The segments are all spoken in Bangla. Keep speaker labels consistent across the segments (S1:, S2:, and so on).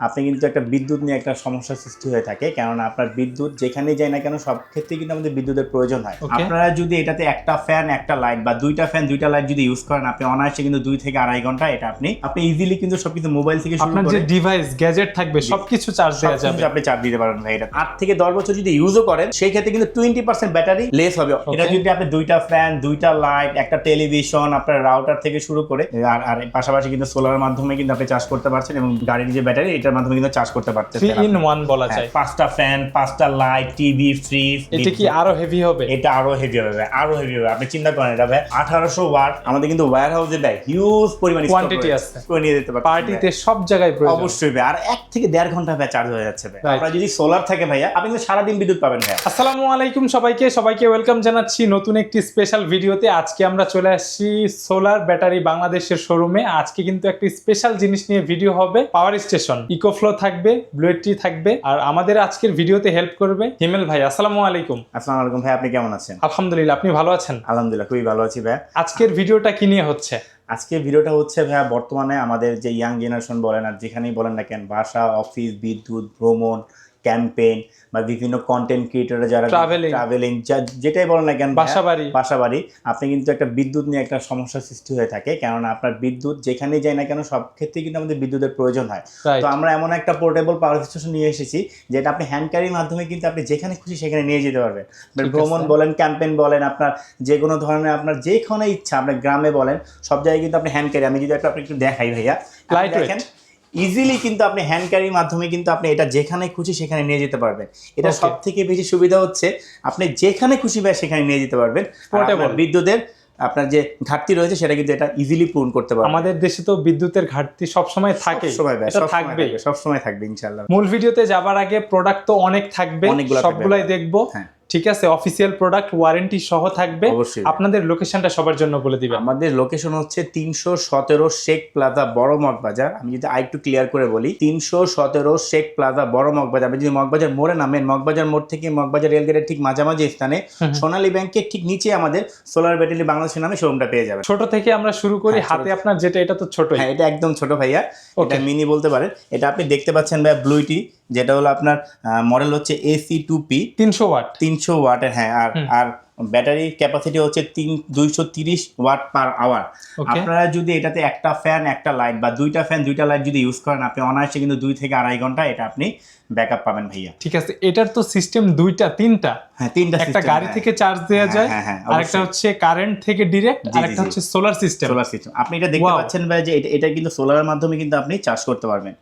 S1: আপনি কিন্তু একটা বিদ্যুৎ নিয়ে একটা সমস্যার সৃষ্টি হয়ে থাকে। কেননা আপনার বিদ্যুৎ যেখানে যায় না কেন সব ক্ষেত্রে কিন্তু আমাদের বিদ্যুতের প্রয়োজন হয়। আপনারা যদি এটাতে একটা ফ্যান একটা লাইট বা দুইটা ফ্যান দুইটা লাইট যদি ইউজ করেন আপনি অনায়াসে কিন্তু দুই থেকে আড়াই ঘণ্টা এটা আপনি আপনি ইজিলি কিন্তু সবকিছু মোবাইল থেকে
S2: আপনার যে ডিভাইস গ্যাজেট থাকবে সবকিছু চার্জ দেওয়া যাবে।
S1: আপনি চার্জ দিতে পারবেন ভাই এটা। আট থেকে দশ বছর যদি ইউজও করেন সেই ক্ষেত্রে কিন্তু টোয়েন্টি পার্সেন্ট ব্যাটারি লেস হবে। এটা যদি আপনি দুইটা ফ্যান দুইটা লাইট একটা টেলিভিশন আপনার রাউটার থেকে শুরু করে আর আর পাশাপাশি কিন্তু সোলারের মাধ্যমে কিন্তু আপনি চার্জ করতে পারছেন এবং গাড়ির যে ব্যাটারি এটার মাধ্যমে কিন্তু চার্জ করতে পারছেন
S2: থ্রি ইন ওয়ান বলা যায়।
S1: পাঁচটা ফ্যান পাঁচটা লাইট টিভি ফ্রিজ
S2: এটা কি আরও হেভি হবে?
S1: এটা আরও হেভি হবে আরও হেভি হবে। আপনি চিন্তা করেন এটা ভাই আঠারোশো ওয়াট আমাদের কিন্তু ওয়্যার হাউসে দেয় হিউজ পরিমাণে রয়েছে।
S2: আছে।
S1: করে নিয়ে যেতে পারবেন
S2: পার্টিতে সব জায়গায় প্রয়োজন।
S1: অবশ্যই ভাই আর এক থেকে দেড় ঘণ্টা ভাই চার্জ হয়ে যাচ্ছে ভাই. আপনার যদি সোলার থাকে ভাইয়া আপনি কিন্তু সারাদিন বিদ্যুৎ পাবেন ভাই
S2: আসসালামু আলাইকুম সবাইকে সবাইকে ওয়েলকাম জানাচ্ছি নতুন একটি স্পেশাল ভিডিওতে আজকে আমরা চলে আসছি সোলার ব্যাটারি বাংলাদেশের শোরুমে আজকে কিন্তু একটি স্পেশাল জিনিস নিয়ে ভিডিও হবে পাওয়ার স্টেশন ইকোফ্লো থাকবে ব্লুয়েট্রি থাকবে আর আমাদের আজকের ভিডিওতে হেল্প করবে হিমেল ভাই আসসালামু আলাইকুম।
S1: আসসালামু আলাইকুম ভাই আপনি কেমন আছেন?
S2: আলহামদুলিল্লাহ আপনি ভালো আছেন?
S1: আলহামদুলিল্লাহ খুবই ভালো আছি ভাই।
S2: আজকের ভিডিওটা কি নিয়ে হচ্ছে?
S1: আজকে ভিডিওটা হচ্ছে ভাইয়া বর্তমানে আমাদের যে ইয়াং জেনারেশন বলেন আর যেখানেই বলেন না কেন বাসা অফিস বিদ্যুৎ ভ্রমণ ক্যাম্পেইন বা বিভিন্ন কন্টেন্ট ক্রিয়েটররা যারা ট্রাভেলিং যেটাই বলেন না কেন ভাইয়া,
S2: বাসা বাড়ি
S1: বাসা বাড়ি আপনি কিন্তু একটা বিদ্যুৎ নিয়ে একটা সমস্যার সৃষ্টি হয়ে থাকে কেননা আপনার বিদ্যুৎ যেখানেই যায় না কেন সব ক্ষেত্রে কিন্তু আমাদের বিদ্যুতের প্রয়োজন হয়। তো আমরা এমন একটা পোর্টেবল পাওয়ার স্টেশন নিয়ে এসেছি যেটা আপনি হ্যান্ড ক্যারির মাধ্যমে কিন্তু আপনি যেখানে খুশি সেখানে নিয়ে যেতে পারবেন। ভ্রমণ বলেন ক্যাম্পেইন বলেন আপনার যে কোনো ধরনের আপনার যেখানে ইচ্ছা আপনার গ্রামে বলেন সব জায়গায় কিন্তু আপনি হ্যান্ড ক্যারি আমি যদি একটা আপনি একটু দেখাই ভাইয়া। দেখেন ইজিলি কিন্তু আপনি হ্যান্ড ক্যারির মাধ্যমে কিন্তু আপনি এটা যেখানে খুশি সেখানে নিয়ে যেতে পারবেন। এটা সব থেকে বেশি সুবিধা হচ্ছে আপনি যেখানে খুশি ভাই সেখানে নিয়ে যেতে পারবেন. বিদ্যুতের আপনার যে ঘাটতি রয়েছে সেটা কিন্তু এটা ইজিলি পূরণ করতে পারবেন।
S2: আমাদের দেশে তো বিদ্যুতের ঘাটতি
S1: সবসময় থাকে।
S2: থাকবে
S1: সবসময় থাকবে ইনশাআল্লাহ।
S2: মূল ভিডিওতে যাবার আগে প্রোডাক্ট তো অনেক থাকবে। সবগুলাই দেখব।
S1: হ্যাঁ।
S2: ঠিক আছে অফিসিয়াল প্রোডাক্ট ওয়ারেন্টি সহ থাকবে। আপনাদের লোকেশনটা সবার জন্য বলে দিবেন।
S1: আমাদের লোকেশন হচ্ছে তিনশো সতেরো শেখ প্লাজা বড় মগবাজার আমি যদি আরেকটু ক্লিয়ার করে বলি তিনশো সতেরো শেখ প্লাজা বড় মগবাজার আপনি যদি মগবাজার মোড়ে নামেন মগবাজার মোড় থেকে মগবাজার রেলগেটের ঠিক মাঝামাঝি স্থানে সোনালী ব্যাংকের ঠিক নিচে আমাদের সোলার ব্যাটারি বাংলাদেশের নামে শোরুমটা পেয়ে যাবেন।
S2: ছোট থেকে আমরা শুরু করি
S1: হ্যাঁ,
S2: হাতে আপনার যেটা এটা তো ছোট
S1: হ্যাঁ এটা একদম ছোট ভাইয়া। এটা মিনি বলতে পারেন। এটা আপনি দেখতে পাচ্ছেন ভাইয়া ব্লুইটি যেটা হলো আপনার মডেল হচ্ছে এসি টু পি
S2: তিনশো ওয়াট।
S1: তিনশো ওয়াটের হ্যাঁ আর
S2: হুম।
S1: আর ব্যাটারি ক্যাপাসিটি হচ্ছে তিন দুইশো তিরিশ ওয়াট পার আওয়ার। আপনারা যদি এটাতে একটা ফ্যান একটা লাইট বা দুইটা ফ্যান দুইটা লাইট যদি ইউজ করেন আপনি অনায়াসে কিন্তু দুই থেকে আড়াই ঘণ্টা এটা আপনি ব্যাকআপ পাবেন ভাইয়া।
S2: ঠিক আছে এটার তো সিস্টেম দুইটা তিনটা।
S1: হ্যাঁ তিনটা
S2: একটা গাড়ি থেকে চার্জ দেওয়া
S1: হ্যাঁ,
S2: যায়
S1: হ্যাঁ, হ্যাঁ,
S2: আর একটা হচ্ছে কারেন্ট থেকে ডিরেক্ট আর একটা হচ্ছে সোলার সিস্টেম
S1: সোলার সিস্টেম আপনি এটা দেখতে পাচ্ছেন ভাই যে এটা এটা কিন্তু সোলারের মাধ্যমে কিন্তু আপনি চার্জ করতে পারবেন।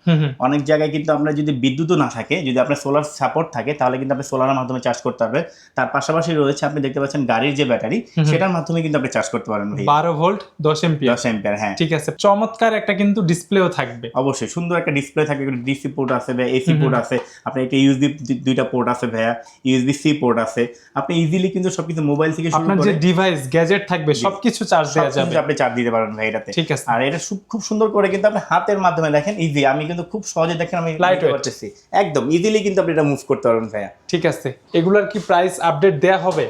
S1: অনেক জায়গায় কিন্তু আপনার যদি বিদ্যুৎও না থাকে যদি আপনার সোলার সাপোর্ট থাকে তাহলে কিন্তু আপনি সোলারের মাধ্যমে চার্জ করতে পারবেন। তার পাশাপাশি রয়েছে আপনি দেখতে পাচ্ছেন গাড়ির যে ব্যাটারি সেটার মাধ্যমে কিন্তু আপনি চার্জ করতে পারবেন ভাই
S2: বারো ভোল্ট দশ এমপিয়ার
S1: দশ এম্পিয়ার হ্যাঁ।
S2: ঠিক আছে চমৎকার একটা কিন্তু ডিসপ্লেও থাকবে।
S1: অবশ্যই সুন্দর একটা ডিসপ্লে থাকে ডিসি পোর্ট আছে বা এসি পোর্ট আছে। আপনি একটা ইউএসবি দুইটা পোর্ট আছে ভাইয়া ইউএসবি সি পোর্ট আছে। আপনি ইজিলি কিন্তু সবকিছু মোবাইল থেকে শুরু
S2: আপনার যে ডিভাইস গ্যাজেট থাকবে সবকিছু চার্জ দেওয়া যাবে।
S1: আপনি চার্জ দিতে পারবেন ভাই এটাতে।
S2: ঠিক আছে।
S1: আর এটা খুব সুন্দর করে কিন্তু আপনি হাতের মাধ্যমে দেখেন ইজি আমি কিন্তু খুব সহজে দেখেন আমি
S2: লাইট
S1: নিতে পারতেছি। একদম ইজিলি কিন্তু আপনি এটা মুভ করতে পারবেন ভাইয়া।
S2: ঠিক আছে এগুলার কি প্রাইস আপডেট দেয়া হবে?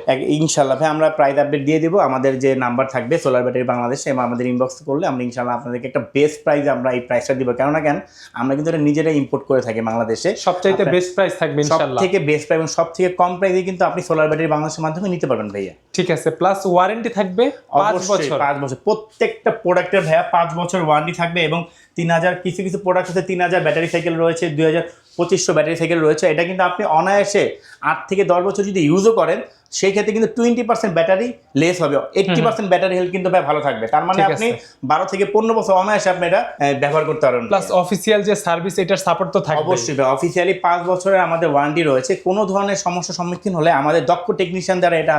S1: ইনশাল্লাহ ভাই আমরা প্রাইস আপডেট দিয়ে দেবো। আমাদের যে নাম্বার থাকবে সোলার ব্যাটারি বাংলাদেশে এবং আমাদের ইনবক্স করলে আমরা ইনশাল্লাহ আপনাদেরকে একটা বেস্ট প্রাইস আমরা এই প্রাইসটা দিব। কেননা কেন? আমরা কিন্তু এটা নিজেরাই ইম্পোর্ট করে থাকি বাংলাদেশে।
S2: সবচাইতে
S1: আপনার-
S2: বেস্ট প্রাইস থাকবে
S1: সব থেকে বেস্ট প্রাইস এবং সব থেকে কম প্রাইসে কিন্তু আপনি সোলার ব্যাটারি বাংলাদেশের মাধ্যমে নিতে পারবেন ভাইয়া।
S2: ঠিক আছে প্লাস ওয়ারেন্টি থাকবে পাঁচ বছর।
S1: পাঁচ বছর। প্রত্যেকটা প্রোডাক্টের ভাইয়া পাঁচ বছর ওয়ারেন্টি থাকবে এবং তিন হাজার কিছু কিছু প্রোডাক্ট আছে তিন হাজার ব্যাটারি সাইকেল রয়েছে দুই হাজার পঁচিশশো ব্যাটারি সাইকেল রয়েছে। এটা কিন্তু আপনি অনায়াসে আট থেকে দশ বছর যদি ইউজও করেন সেই ক্ষেত্রে কিন্তু টোয়েন্টি পার্সেন্ট ব্যাটারি লেস হবে। এইটটি পার্সেন্ট ব্যাটারি হেলথ কিন্তু ভাই ভালো থাকবে। তার মানে আপনি বারো থেকে পনেরো বছর অনায়াসে আপনি এটা ব্যবহার করতে পারবেন
S2: প্লাস অফিসিয়াল যে সার্ভিস এটার সাপোর্ট তো থাকবে
S1: অবশ্যই ভাই অফিসিয়ালি পাঁচ বছরের আমাদের ওয়ারেন্টি রয়েছে। কোনো ধরনের সমস্যার সম্মুখীন হলে আমাদের দক্ষ টেকনিশিয়ান দ্বারা এটা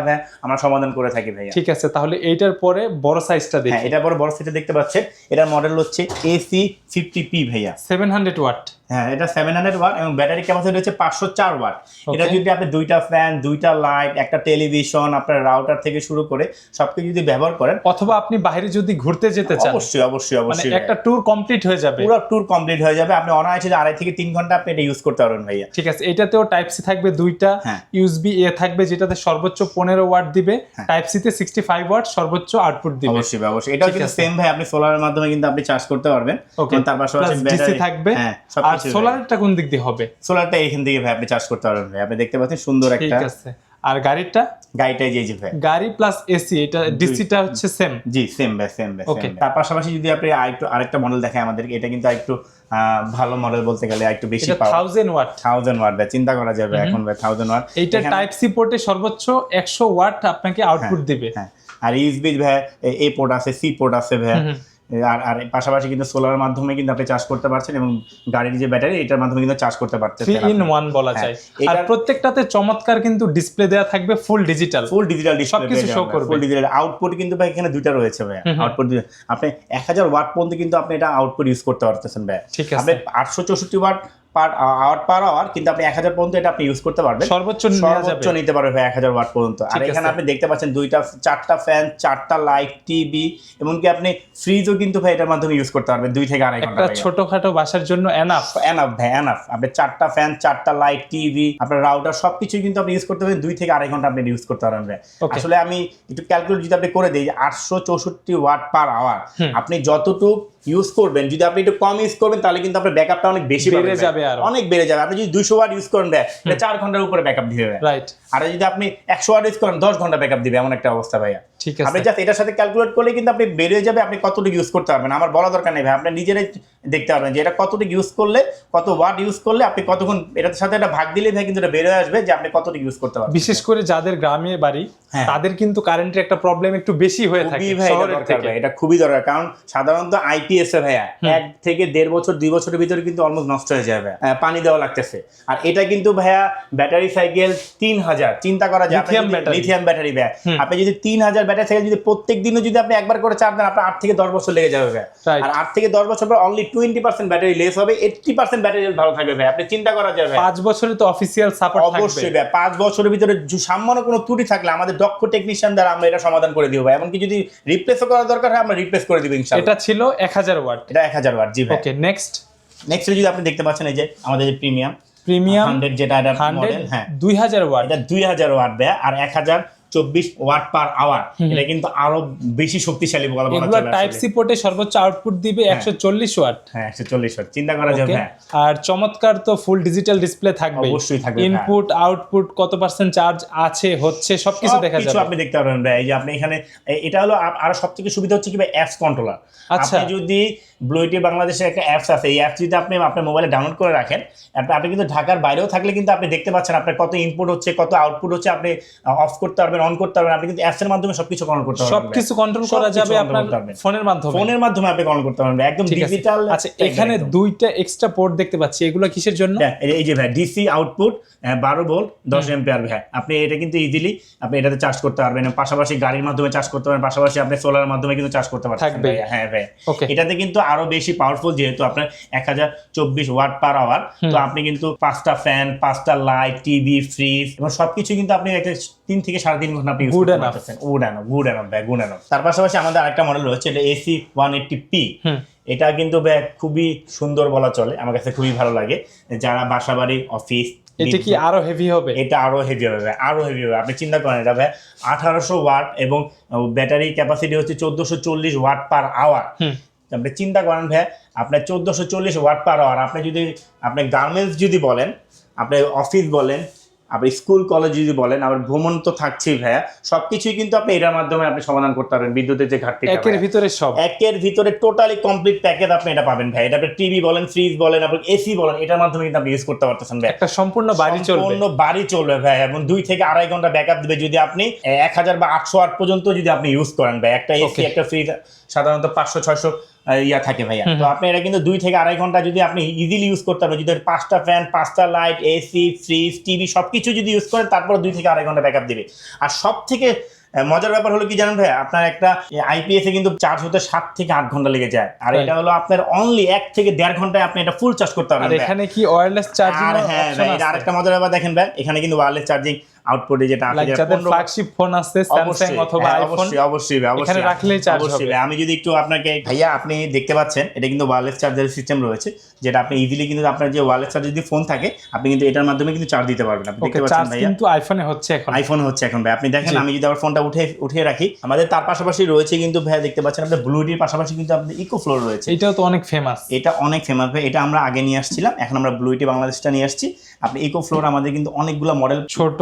S1: আমরা সমাধান করে থাকি ভাইয়া।
S2: ঠিক আছে তাহলে এইটার পরে বড় সাইজটা
S1: হ্যাঁ
S2: দেখি
S1: এটা বড় বড় সাইজটা দেখতে পাচ্ছেন। এটার মডেল হচ্ছে এসি ফিফটি পি ভাইয়া।
S2: সেভেন হান্ড্রেড ওয়াট
S1: হ্যাঁ এটা সেভেন হান্ড্রেড ওয়াট এবং ব্যাটারি ক্যাপাসিটি হচ্ছে পাঁচশো চার ওয়াট এটা যদি আপনি দুইটা ফ্যান দুইটা লাইট একটা টেলিভিশন আপনার রাউটার থেকে শুরু করে সবকিছু যদি ব্যবহার করেন
S2: অথবা আপনি বাইরে যদি ঘুরতে যেতে চান
S1: অবশ্যই অবশ্যই
S2: মানে
S1: অবশ্যই
S2: একটা ট্যুর কমপ্লিট হয়ে যাবে।
S1: পুরো ট্যুর কমপ্লিট হয়ে যাবে। আপনি অনায়াসে আড়াই থেকে তিন ঘণ্টা আপনি এটা ইউজ করতে পারবেন ভাইয়া।
S2: ঠিক আছে এটাতেও টাইপ সি থাকবে দুইটা
S1: হ্যাঁ।
S2: ইউএসবি এ থাকবে যেটাতে সর্বোচ্চ পনেরো ওয়াট দিবে
S1: হ্যাঁ।
S2: টাইপ সি তে সিক্সটি ফাইভ ওয়াট সর্বোচ্চ আউটপুট দিবে।
S1: অবশ্যই অবশ্যই। এটাও
S2: ঠিক
S1: কিন্তু সেম ভাই আপনি সোলারের মাধ্যমে কিন্তু আপনি চার্জ করতে পারবেন।
S2: ওকে
S1: তার পাশাপাশি ব্যাটারি
S2: থাকবে।
S1: হ্যাঁ
S2: আর সোলারটা কোন দিক দিয়ে হবে?
S1: সোলারটা এখান থেকে ভাই আপনি চার্জ করতে পারবেন ভাই। আপনি দেখতে পাচ্ছেন সুন্দর
S2: ঠিক
S1: একটা
S2: আছে। আর গাড়িটা?
S1: গাড়িটাই যে যে ভাই।
S2: গাড়ি প্লাস এসি এটা ডিসিটা হচ্ছে সেম
S1: জি সেম ভাই সেম ভাই ভাই। তার পাশাপাশি যদি আপনি আরেকটু আরেকটা মডেল দেখায় আমাদেরকে এটা কিন্তু আরেকটু ভালো মডেল বলতে গেলে একটু বেশি
S2: এটা থাউজেন্ড ওয়াট
S1: থাউজেন্ড ওয়াট ভাই চিন্তা করা যাবে এখন ভাই থাউজেন্ড ওয়াট
S2: এইটা টাইপ সি পোর্টে সর্বোচ্চ একশো ওয়াট আপনাকে আউটপুট দিবে।
S1: হ্যাঁ। আর ইউএসবি ভাই এ পোর্ট আছে সি পোর্ট আছে ভাই। আর আর পাশাপাশি কিন্তু সোলার মাধ্যমে কিন্তু আপনি চার্জ করতে পারছেন এবং গাড়ির যে ব্যাটারি এটার মাধ্যমে কিন্তু চার্জ করতে পারছেন
S2: থ্রি ইন ওয়ান বলা
S1: হ্যাঁ,
S2: যায়। আর প্রত্যেকটাতে চমৎকার কিন্তু ডিসপ্লে দেওয়া থাকবে ফুল ডিজিটাল
S1: ফুল ডিজিটাল
S2: সবকিছু শো করবে।
S1: ফুল ডিজিটাল আউটপুট কিন্তু ভাই এখানে দুইটা রয়েছে ভাই। আউটপুট আপনি এক হাজার ওয়াট পর্যন্ত কিন্তু আপনি এটা আউটপুট ইউজ করতে পারতেছেন ভাই
S2: ঠিক
S1: আপনি
S2: আছে
S1: আটশো চৌষট্টি watt per hour per hour কিন্তু আপনি এক হাজার পর্যন্ত এটা আপনি ইউজ করতে পারবেন।
S2: সর্বোচ্চ
S1: সর্বোচ্চ নিতে পারবে ভাই এক হাজার ওয়াট পর্যন্ত। আর এখানে আপনি দেখতে পাচ্ছেন দুইটা চারটা ফ্যান চারটা লাইট টিভি এমনকি আপনি ফ্রিজও কিন্তু ভাই এটার মাধ্যমে ইউজ করতে পারবেন দুই থেকে আড়াই ঘণ্টা
S2: ছোটখাটো বাসার জন্য এনাফ
S1: এনাফ ভাই এনাফ আপনি চারটা ফ্যান চারটা লাইট টিভি আপনার রাউটার সবকিছুই কিন্তু আপনি ইউজ করতে পারবেন দুই থেকে আড়াই ঘণ্টা আপনি ইউজ করতে পারবেন ভাই। আসলে আমি একটু ক্যালকুলেট যদি আপনি করে দিই আটশো চৌষট্টি ওয়াট পার আওয়ার আপনি যতটুক ইউজ করবেন। যদি আপনি একটু কম ইউজ করবেন তাহলে কিন্তু আপনার ব্যাকআপটা অনেক বেশি
S2: বেড়ে যাবে আর।
S1: অনেক বেড়ে যাবে। আপনি যদি দুশো ওয়াট ইউজ করেন চার ঘণ্টার উপরে ব্যাকআপ দিয়ে দেবে
S2: রাইট
S1: আর যদি আপনি একশো ওয়াট ইউজ করেন দশ ঘণ্টা ব্যাকআপ দিবে এমন একটা অবস্থা ভাইয়া।
S2: ঠিক
S1: আপনি জাস্ট এটার সাথে ক্যালকুলেট করলে কিন্তু আপনি বেরিয়ে যাবে আপনি কতটুকু ইউজ করতে পারবেন। আমার বলা দরকার নেই ভাই আপনি নিজেরাই দেখতে পারবেন যে এটা কতটুকু ইউজ করলে কত ওয়াট ইউজ করলে আপনি কতক্ষণ এটার সাথে ভাগ দিলে ভাই কিন্তু এটা বেরিয়ে আসবে যে আপনি কতটুকু ইউজ করতে পারবেন
S2: বিশেষ করে যাদের গ্রামে বাড়ি
S1: হ্যাঁ।
S2: তাদের কিন্তু কারেন্টের একটা প্রবলেম একটু বেশি হয়ে থাকে
S1: এটা খুবই দরকার। কারণ সাধারণত আইপিএস এ ভাইয়া এক থেকে দেড় বছর দুই বছরের ভিতরে কিন্তু অলমোস্ট নষ্ট হয়ে যাবে পানি দেওয়া লাগতেছে। আর এটা কিন্তু ভাইয়া ব্যাটারি সাইকেল তিন হাজার। চিন্তা করা যায় লিথিয়াম ব্যাটারি ভাইয়া আপনি যদি তিন হাজার ব্যাটারি সাইকেল যদি প্রত্যেক দিনও যদি আপনি একবার করে চার্জ দেন আপনার আট থেকে দশ বছর লেগে যাবে
S2: Right.
S1: আর আট থেকে দশ বছর পর only twenty percent battery less হবে এইটটি পার্সেন্ট ব্যাটারি ভালো থাকবে ভাই আপনি চিন্তা করা যাবে
S2: পাঁচ বছরে তো অফিসিয়াল সাপোর্ট
S1: অবশ্যই ভাই পাঁচ বছরের ভিতরে সামান্য কোনো ত্রুটি থাকলে আমাদের দক্ষ টেকনিশিয়ান দ্বারা আমরা এটা সমাধান করে দিব ভাই এমনকি যদি রিপ্লেসও করার দরকার হয় আমরা রিপ্লেস করে দিব ইনশাআল্লাহ।
S2: এটা ছিল এক হাজার ওয়াট।
S1: এটা এক হাজার ওয়াট জি ভাই
S2: ওকে নেক্সট
S1: নেক্সট যদি আপনি দেখতে পাচ্ছেন এই যে আমাদের যে প্রিমিয়াম
S2: প্রিমিয়াম
S1: হান্ড্রেড যেটা এটা মডেল হ্যাঁ।
S2: দুই হাজার ওয়াট।
S1: এটা দুই হাজার ওয়াট দেয় আর এক হাজার চব্বিশ ওয়াট পার আওয়ার এটা কিন্তু আরও বেশি শক্তিশালী বলা
S2: এগুলো টাইপ সি পোর্টে সর্বোচ্চ আউটপুট দিবে একশো চল্লিশ ওয়াট।
S1: হ্যাঁ একশো চল্লিশ ওয়াট। চিন্তা করা যাবে হ্যাঁ।
S2: আর চমৎকার তো ফুল ডিজিটাল ডিসপ্লে থাকবে
S1: অবশ্যই থাকবে, হ্যাঁ।
S2: ইনপুট আউটপুট কত পার্সেন্ট চার্জ আছে হচ্ছে সবকিছু দেখা যাবে।
S1: আপনি দেখতে পারবেন ভাই। এই যে আপনি এখানে এটা হলো আরও সবথেকে সুবিধা হচ্ছে কি ভাই? অ্যাপস কন্ট্রোলার
S2: আচ্ছা।
S1: যদি ব্লুইটি বাংলাদেশের একটা অ্যাপস আছে। এই অ্যাপস যদি আপনি আপনার মোবাইলে ডাউনলোড করে রাখেন আপনি কিন্তু ঢাকার বাইরেও থাকলে কিন্তু আপনি দেখতে পাচ্ছেন আপনার কত ইনপুট হচ্ছে কত আউটপুট হচ্ছে আপনি অফ করতে পারবেন অন করতে পারবেন আপনি কিন্তু অ্যাপসের মাধ্যমে সবকিছু কন্ট্রোল করতে পারবেন।
S2: সবকিছু কন্ট্রোল করা যাবে আপনার ফোনের মাধ্যমে।
S1: ফোনের মাধ্যমে আপনি কন্ট্রোল করতে পারবেন। একদম ডিজিটাল
S2: আচ্ছা এখানে দুইটা এক্সট্রা পোর্ট দেখতে পাচ্ছি। এগুলো কিসের জন্য?
S1: এই যে ভাই ডিসি আউটপুট বারো ভোল্ট দশ এম এম্পিয়ার ভাই। আপনি এটা কিন্তু ইজিলি আপনি এটাতে চার্জ করতে পারবেন। পাশাপাশি গাড়ির মাধ্যমে চার্জ করতে পারবেন। পাশাপাশি আপনি সোলার মাধ্যমে কিন্তু চার্জ করতে পারবেন। হ্যাঁ ভাই।
S2: ওকে
S1: এটাতে কিন্তু আরও বেশি পাওয়ারফুল যেহেতু আপনার এক হাজার চব্বিশ ওয়াট পার আওয়ার তো আপনি কিন্তু পাঁচটা ফ্যান পাঁচটা লাইট টিভি ফ্রিজ এবং সবকিছু কিন্তু আপনি একটা তিন থেকে সাড়ে তিন ঘণ্টা আপনি ইউজ করতে পারতেছেন। গুড এনাফ গুড ভাই গুড এনাফ তার পাশাপাশি আমাদের আরেকটা মডেল রয়েছে এটা এসি ওয়ান এইটটি পি এটা কিন্তু ভাই খুবই সুন্দর বলা চলে আমার কাছে খুবই ভালো লাগে। যারা বাসাবাড়ি অফিস
S2: এটা কি আরও হেভি হবে?
S1: এটা আরও হেভি হবে আরও হেভি হবে। আপনি চিন্তা করেন এটা ভাই আঠারোশো ওয়াট এবং ব্যাটারি ক্যাপাসিটি হচ্ছে চোদ্দোশো চল্লিশ ওয়াট পার আওয়ার আপনি চিন্তা করেন ভাই আপনার চোদ্দোশো চল্লিশ ওয়াট পার আওয়ার আপনি যদি আপনি গার্মেন্টস যদি বলেন আপনি অফিস বলেন আপনি স্কুল কলেজ যদি বলেন আবার ভ্রমণ তো থাকছেই ভাইয়া সবকিছুই কিন্তু আপনি এটার মাধ্যমে আপনি সমাধান করতে পারবেন বিদ্যুতের যে ঘাটতি
S2: একের ভিতরে সব।
S1: একের ভিতরে টোটালি কমপ্লিট প্যাকেজ আপনি এটা পাবেন ভাই এটা আপনি টিভি বলেন ফ্রিজ বলেন আপনি এসি বলেন এটার মাধ্যমে কিন্তু আপনি ইউজ করতে পারতেছেন ভাই
S2: একটা সম্পূর্ণ বাড়ি চলবে।
S1: সম্পূর্ণ বাড়ি চলবে ভাই এবং দুই থেকে আড়াই ঘণ্টা ব্যাকআপ দিবে যদি আপনি এক হাজার বা আটশো আট পর্যন্ত যদি আপনি ইউজ করেন ভাই একটা এসি একটা ফ্রিজ সাধারণত পাঁচশো ছয়শো ইয়া থাকে ভাইয়া। তো আপনি এটা কিন্তু দুই থেকে আড়াই ঘণ্টা যদি আপনি ইজিলি ইউজ করতে পারবেন যদি পাঁচটা ফ্যান পাঁচটা লাইট এসি ফ্রিজ টিভি সবকিছু যদি ইউজ করেন তারপর দুই থেকে আড়াই ঘণ্টা ব্যাকআপ দিবে। আর সব থেকে মজার ব্যাপার হলো কি জানেন ভাই আপনার একটা আইপিএস এ কিন্তু চার্জ হতে সাত থেকে আট ঘণ্টা লেগে যায়। আর এটা হলো আপনার অনলি এক থেকে দেড় ঘন্টায় আপনি এটা ফুল চার্জ করতে
S2: আর
S1: পারবেন
S2: এখানে কি ওয়্যারলেস চার্জিং
S1: আর হ্যাঁ ভাই আরেকটা মজার ব্যাপার দেখেন ভাই এখানে কিন্তু ওয়্যারলেস চার্জিং আউটপুটে যেটা আসে
S2: যাদের ফ্ল্যাগশিপ ফোন আছে স্যামসাং অথবা আইফোন
S1: অবশ্যই অবশ্যই ভাই,
S2: এখানে রাখলেই চার্জ হবে।
S1: আমি যদি একটু আপনাকে ভাইয়া আপনি দেখতে পাচ্ছেন এটা কিন্তু ওয়্যারলেস চার্জার সিস্টেম রয়েছে যেটা আপনি ইজিলি কিন্তু আপনার যে ওয়্যারলেস চার্জার যদি ফোন থাকে আপনি কিন্তু এটার মাধ্যমে কিন্তু চার্জ দিতে পারবেন। আপনি দেখতে পাচ্ছেন ভাইয়া?
S2: কিন্তু আইফোনে হচ্ছে এখন।
S1: আইফোন হচ্ছে এখন ভাই। আপনি দেখেন আমি যদি আমার ফোনটা উঠে উঠিয়ে রাখি আমাদের তার পাশাপাশি রয়েছে কিন্তু ভাইয়া দেখতে পাচ্ছেন আপনার ব্লুটির পাশাপাশি কিন্তু আপনার ইকো ফ্লোর রয়েছে।
S2: এটাও তো অনেক ফেমাস
S1: এটা অনেক ফেমাস ভাই। এটা আমরা আগে নিয়ে আসছিলাম এখন আমরা ব্লুইটি বাংলাদেশটা নিয়ে আসছি। আপনি ইকো ফ্লোর আমাদের কিন্তু অনেকগুলো মডেল
S2: ছোট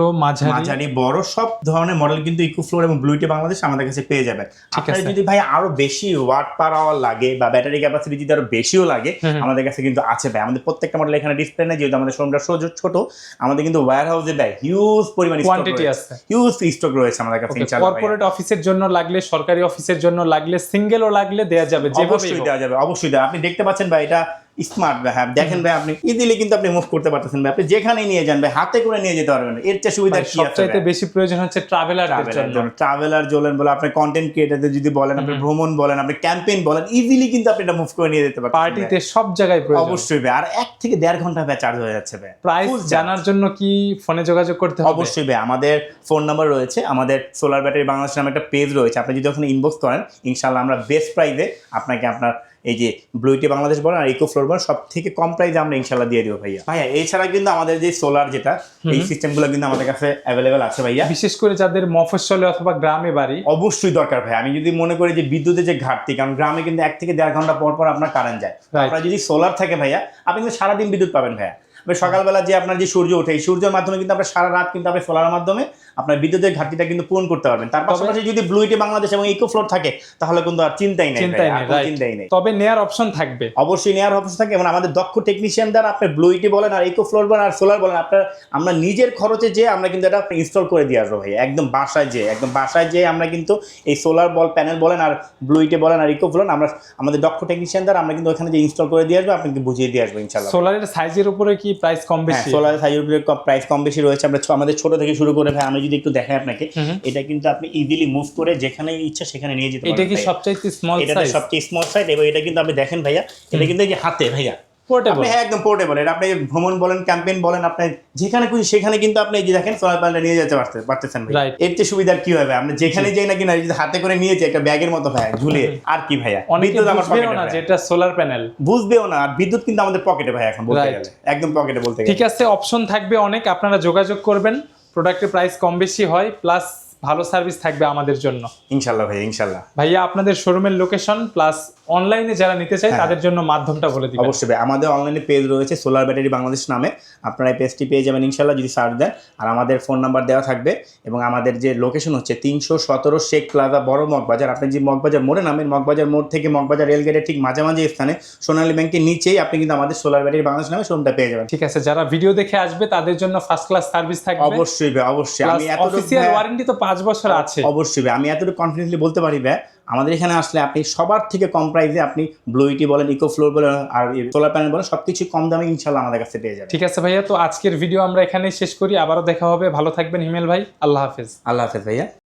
S2: মাঝারি।
S1: বড় সব ধরনের মডেল কিন্তু ইকো ফ্লোর এবং ব্লুইটি বাংলাদেশ আমাদের কাছে পেয়ে যাবেন। আপনার যদি ভাই আরও বেশি ওয়াট পার আওয়ার লাগে বা ব্যাটারি ক্যাপাসিটি যদি আরও বেশিও লাগে। আমাদের কাছে কিন্তু আছে ভাই। আমাদের প্রত্যেকটা মডেল এখানে ডিসপ্লে নেই যেহেতু আমাদের শোরুমটা ছোট আমাদের কিন্তু ওয়্যার হাউসে ভাই হিউজ পরিমাণ
S2: কোয়ান্টিটি আছে।
S1: হিউজ স্টক রয়েছে আমাদের কাছে ইনশাআল্লাহ
S2: কর্পোরেট অফিসের জন্য লাগলে সরকারি অফিসের জন্য লাগলে সিঙ্গেলও লাগলে দেয়া যাবে যেভাবে
S1: অবশ্যই দেওয়া যাবে অবশ্যই দেওয়া আপনি দেখতে পাচ্ছেন ভাই এটা স্মার্ট ভাই হ্যাঁ দেখেন ভাই আপনি ইজিলি কিন্তু আপনি মুভ করতে পারতেছেন ভাই। আপনি যেখানেই নিয়ে যান ভাই হাতে করে নিয়ে যেতে পারবেন এর চেয়ে সুবিধা কি আছে
S2: সবচাইতে বেশি প্রয়োজন হচ্ছে ট্রাভেলার জন্য।
S1: ট্রাভেলার বলেন বলে আপনি কন্টেন্ট ক্রিয়েটারদের যদি বলেন আপনি ভ্রমণ বলেন আপনি ক্যাম্পেইন বলেন ইজিলি কিন্তু আপনি এটা মুভ করে নিয়ে যেতে পারবেন
S2: পার্টিতে সব জায়গায় প্রয়োজন।
S1: অবশ্যই ভাই আর এক থেকে দেড় ঘণ্টা ভাই চার্জ হয়ে যাচ্ছে ভাই।
S2: প্রাইস জানার জন্য কি ফোনে যোগাযোগ করতে হবে?
S1: অবশ্যই ভাই আমাদের ফোন নাম্বার রয়েছে আমাদের সোলার ব্যাটারি বাংলাদেশ নামে একটা পেজ রয়েছে। আপনি যদি ওখানে ইনবক্স করেন ইনশাল্লাহ আমরা বেস্ট প্রাইসে আপনাকে আপনার এই যে ব্লুইটি বাংলাদেশ বলেন আর ইকো ফ্লোর বলেন সব থেকে কম প্রাইসে আমরা ইনশাল্লাহ দিয়ে দিব ভাইয়া। ভাইয়া এছাড়া কিন্তু আমাদের যে সোলার যেটা এই সিস্টেমগুলো কিন্তু আমাদের কাছে অ্যাভেলেবেল আছে ভাইয়া।
S2: বিশেষ করে যাদের মফস্বলে অথবা গ্রামে বাড়ি।
S1: অবশ্যই দরকার ভাই আমি যদি মনে করি যে বিদ্যুতের যে ঘাটতি কারণ গ্রামে কিন্তু এক থেকে দেড় ঘণ্টা পর পর আপনার কারেন্ট যায়। আপনার যদি সোলার থাকে ভাইয়া আপনি কিন্তু সারাদিন বিদ্যুৎ পাবেন ভাইয়া। সকালবেলা যে আপনার যে সূর্য ওঠে এই সূর্যের মাধ্যমে কিন্তু আপনার সারা রাত কিন্তু আপনি সোলার মাধ্যমে আপনার বিদ্যুতের ঘাটতিটা কিন্তু পূরণ করতে পারবেন। তার পাশাপাশি যদি ব্লুইটি বাংলাদেশ এবং ইকো ফ্লোর থাকে তাহলে কিন্তু আর চিন্তাই নেই
S2: চিন্তাই নেই তবে নেয়ার অপশন থাকবে।
S1: অবশ্যই নেওয়ার অপশন থাকে এবং আমাদের দক্ষ টেকনিশিয়ান দ্বারা আপনি ব্লুইটি বলেন আর ইকো ফ্লোর বলেন আর সোলার বলেন আপনার আমরা নিজের খরচে যে আমরা কিন্তু এটা ইনস্টল করে দিয়ে আসব ভাই একদম বাসায় যে একদম বাসায় যে আমরা কিন্তু এই সোলার বল প্যানেল বলেন আর ব্লুইটি বলেন আর ইকো বলেন আমরা আমাদের দক্ষ টেকনিশিয়ান দ্বারা আমরা কিন্তু ওখানে যে ইনস্টল করে দিয়ে আসব আপনাকে বুঝিয়ে দিয়ে আসব ইনশাল্লাহ
S2: সোলারের সাইজের উপরে কি প্রাইস কম
S1: হ্যাঁ
S2: বেশি?
S1: সোলার সাইজের উপরে প্রাইস কম বেশি রয়েছে আমরা আমাদের ছোট থেকে শুরু করে ভাই আমি যদি একটু দেখাই আপনাকে। এটা কিন্তু আপনি ইজিলি মুভ করে যেখানে ইচ্ছা সেখানে নিয়ে যেতে
S2: এটা কি
S1: ভাইয়া।
S2: সবচাইতে স্মল
S1: এটা সবচেয়ে স্মল সাইজ এবং এটা কিন্তু আপনি দেখেন ভাইয়া এটা কিন্তু এই যে হাতে ভাইয়া।
S2: পোর্টেবল
S1: হ্যাঁ একদম পোর্টেবল এটা আপনি ভ্রমণ বলেন ক্যাম্পেইন বলেন আপনি যেখানে খুশি সেখানে কিন্তু আপনি এই যে দেখেন সোলার প্যানেলটা নিয়ে যেতে পারতে পারতেছেন ভাই এর চেয়ে সুবিধার কি হবে? আপনি যেখানে যাই না কিনা এই যে হাতে করে নিয়েছে একটা ব্যাগের মতো ভাই ঝুলে আর কি ভাইয়া? বিদ্যুৎ আমার
S2: বুঝবেও
S1: পকেটে
S2: না
S1: ভাই।
S2: যে এটা সোলার প্যানেল
S1: বুঝবেও না আর বিদ্যুৎ কিন্তু আমাদের পকেটে ভাই এখন বলতে গেলে। একদম পকেটে বলতে গেলে।
S2: ঠিক আছে অপশন থাকবে অনেক আপনারা যোগাযোগ করবেন। প্রোডাক্টের প্রাইস কম বেশি হয় প্লাস ভালো সার্ভিস থাকবে আমাদের জন্য।
S1: ইনশাল্লাহ ভাই ইনশাল্লাহ।
S2: ভাইয়া আপনাদের শোরুমের লোকেশন প্লাস অনলাইনে যারা নিতে চায়
S1: হ্যাঁ।
S2: তাদের জন্য মাধ্যমটা বলে দিবেন।
S1: অবশ্যই আমাদের অনলাইনে পেজ রয়েছে সোলার ব্যাটারি বাংলাদেশ নামে। আপনারা এই পেজটি পেয়ে যাবেন ইনশাল্লাহ যদি সার্চ দেন। আর আমাদের ফোন নাম্বার দেওয়া থাকবে এবং আমাদের যে লোকেশন হচ্ছে তিনশো সতেরো শেখ প্লাজা বড় মগবাজার। আপনি যে মগবাজার মোড়ে নামেন মগবাজার মোড় থেকে মগবাজার রেলগেটের ঠিক মাঝামাঝি স্থানে সোনালী ব্যাংকের নিচেই আপনি কিন্তু আমাদের সোলার ব্যাটারি বাংলাদেশ নামে শোরুমটা পেয়ে যাবেন।
S2: ঠিক আছে যারা ভিডিও দেখে আসবে তাদের জন্য ফার্স্ট ক্লাস সার্ভিস থাকবে।
S1: অবশ্যই অবশ্যই। আমি এত
S2: অফিসিয়াল ওয়ারেন্টি তো পাঁচ বছর আছে।
S1: অবশ্যই আমি এতটুকু কনফিডেন্টলি বলতে পারি ভাই আমাদের এখানে আসলে আপনি সবার থেকে কম প্রাইসে আপনি ব্লুইটি বলেন ইকো ফ্লোর বলেন আর সোলার প্যানেল বলেন সব কিছু কম দামে ইনশাল্লাহ আমাদের কাছে পেয়ে যাবে
S2: ঠিক আছে ভাইয়া তো আজকের ভিডিও আমরা এখানেই শেষ করি। আবারও দেখা হবে। ভালো থাকবেন হিমেল ভাই। আল্লাহ হাফেজ।
S1: আল্লাহ হাফেজ ভাইয়া।